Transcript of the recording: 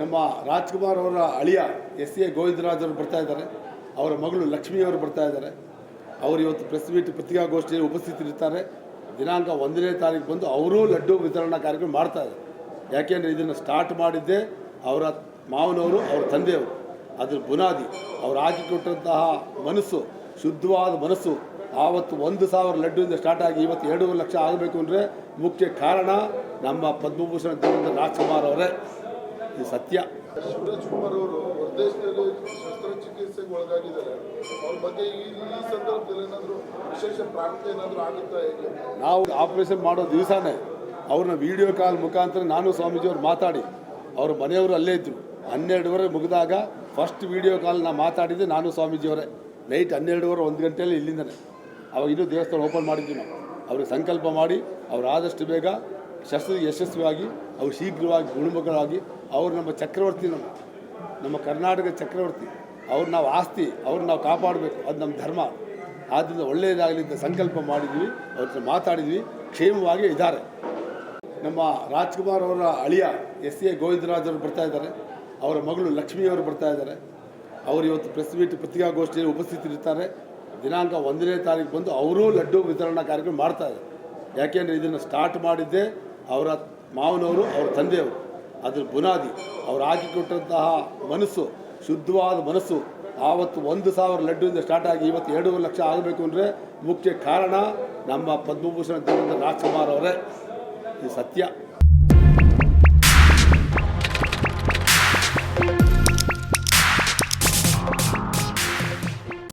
ನಮ್ಮ ರಾಜ್ಕುಮಾರ್ ಅವರ ಅಳಿಯ ಎಸ್ ಎ ಗೋವಿಂದರಾಜ್ ಅವರು ಬರ್ತಾ ಇದ್ದಾರೆ. ಅವರ ಮಗಳು ಲಕ್ಷ್ಮೀ ಅವರು ಬರ್ತಾ ಇದ್ದಾರೆ. ಅವರು ಇವತ್ತು ಪ್ರೆಸ್ ಮೀಟ್ ಪತ್ರಿಕಾಗೋಷ್ಠಿಯಲ್ಲಿ ಉಪಸ್ಥಿತರಿರ್ತಾರೆ. ದಿನಾಂಕ ಒಂದನೇ ತಾರೀಕು ಬಂದು ಅವರೂ ಲಡ್ಡು ವಿತರಣಾ ಕಾರ್ಯಕ್ರಮ ಮಾಡ್ತಾ ಇದ್ದಾರೆ. ಯಾಕೆಂದರೆ ಇದನ್ನು ಸ್ಟಾರ್ಟ್ ಮಾಡಿದ್ದೇ ಅವರ ಮಾವನವರು, ಅವರ ತಂದೆಯವರು. ಅದ್ರ ಬುನಾದಿ, ಅವ್ರು ಹಾಕಿಕೊಟ್ಟಂತಹ ಮನಸ್ಸು, ಶುದ್ಧವಾದ ಮನಸ್ಸು, ಆವತ್ತು ಒಂದು ಸಾವಿರ ಲಡ್ಡುವಿಂದ ಸ್ಟಾರ್ಟ್ ಆಗಿ ಇವತ್ತು ಎರಡೂವರೆ ಲಕ್ಷ ಆಗಬೇಕು ಅಂದರೆ ಮುಖ್ಯ ಕಾರಣ ನಮ್ಮ ಪದ್ಮಭೂಷಣ ದೇವೇಂದ್ರ ರಾಜ್ಕುಮಾರ್ ಅವರೇ. ಇದು ಸತ್ಯ. ಶಿವರಾಜ್ ಕುಮಾರ್ ಅವರು ಹೊರದೇಶದಲ್ಲಿ ಶಸ್ತ್ರಚಿಕಿತ್ಸೆಗೆ ಒಳಗಾಗಿದ್ದಾರೆ ಅವ್ರ ಬಗ್ಗೆ ಈ ಈ ಸಂದರ್ಭದಲ್ಲಿ ಏನಾದರೂ ವಿಶೇಷ ಪ್ರಾರ್ಥನೆ ಏನಾದರೂ ಆಗುತ್ತಾ ಹೇಗೆ? ನಾವು ಆಪರೇಷನ್ ಮಾಡೋ ದಿವಸನೇ ಅವ್ರನ್ನ ವಿಡಿಯೋ ಕಾಲ್ ಮುಖಾಂತರ ನಾನು ಸ್ವಾಮೀಜಿಯವ್ರು ಮಾತಾಡಿ. ಅವ್ರ ಮನೆಯವರು ಅಲ್ಲೇ ಇದ್ದರು ಹನ್ನೆರಡುವರೆ ಮುಗಿದಾಗ ಫಸ್ಟ್ ವಿಡಿಯೋ ಕಾಲ್ ನಾನು ಮಾತಾಡಿದ್ದೆ ನಾನು ಸ್ವಾಮೀಜಿಯವರೇ. ನೈಟ್ ಹನ್ನೆರಡುವರೆ ಒಂದು ಗಂಟೆಯಲ್ಲಿ ಇಲ್ಲಿಂದನೇ. ಅವಾಗ ಇನ್ನೂ ದೇವಸ್ಥಾನ ಓಪನ್ ಮಾಡಿದ್ದೀನಿ ನಾವು. ಅವ್ರಿಗೆ ಸಂಕಲ್ಪ ಮಾಡಿ ಅವ್ರು ಆದಷ್ಟು ಬೇಗ ಶಸ್ತ್ರ ಯಶಸ್ವಿಯಾಗಿ ಅವ್ರು ಶೀಘ್ರವಾಗಿ ಗುಣಮುಖರಾಗಿ ಅವರು ನಮ್ಮ ಚಕ್ರವರ್ತಿ ನಮ್ಮ ನಮ್ಮ ಕರ್ನಾಟಕ ಚಕ್ರವರ್ತಿ. ಅವ್ರು ನಾವು ಆಸ್ತಿ, ಅವ್ರು ನಾವು ಕಾಪಾಡಬೇಕು, ಅದು ನಮ್ಮ ಧರ್ಮ. ಆದ್ದರಿಂದ ಒಳ್ಳೆಯದಾಗಲಿ ಅಂತ ಸಂಕಲ್ಪ ಮಾಡಿದ್ವಿ, ಅವ್ರ ಮಾತಾಡಿದ್ವಿ, ಕ್ಷೇಮವಾಗಿ ಇದ್ದಾರೆ. ನಮ್ಮ ರಾಜ್ಕುಮಾರ್ ಅವರ ಅಳಿಯ ಎಸ್ ಎ ಗೋವಿಂದರಾಜ್ ಅವರು ಬರ್ತಾ ಇದ್ದಾರೆ, ಅವರ ಮಗಳು ಲಕ್ಷ್ಮಿಯವರು ಬರ್ತಾ ಇದ್ದಾರೆ. ಅವರು ಇವತ್ತು ಪ್ರೆಸ್ ಮೀಟ್, ಪತ್ರಿಕಾಗೋಷ್ಠಿಯಲ್ಲಿ ಉಪಸ್ಥಿತರಿರ್ತಾರೆ. ದಿನಾಂಕ ಒಂದನೇ ತಾರೀಕು ಬಂದು ಅವರೂ ಲಡ್ಡು ವಿತರಣಾ ಕಾರ್ಯಕ್ರಮ ಮಾಡ್ತಾ ಇದ್ದಾರೆ. ಯಾಕೆಂದರೆ ಇದನ್ನು ಸ್ಟಾರ್ಟ್ ಮಾಡಿದ್ದೇ ಅವರ ಮಾವನವರು, ಅವರ ತಂದೆಯವರು. ಅದ್ರ ಬುನಾದಿ, ಅವ್ರು ಹಾಕಿಕೊಟ್ಟಂತಹ ಮನಸ್ಸು, ಶುದ್ಧವಾದ ಮನಸ್ಸು, ಆವತ್ತು ಒಂದು ಸಾವಿರ ಲಡ್ಡುವಿಂದ ಸ್ಟಾರ್ಟ್ ಆಗಿ ಇವತ್ತು ಎರಡೂವರೆ ಲಕ್ಷ ಆಗಬೇಕು ಅಂದರೆ ಮುಖ್ಯ ಕಾರಣ ನಮ್ಮ ಪದ್ಮಭೂಷಣ ದೇವೇಂದ್ರ ರಾಜ್ಕುಮಾರ್ ಅವರೇ. ಇದು ಸತ್ಯ.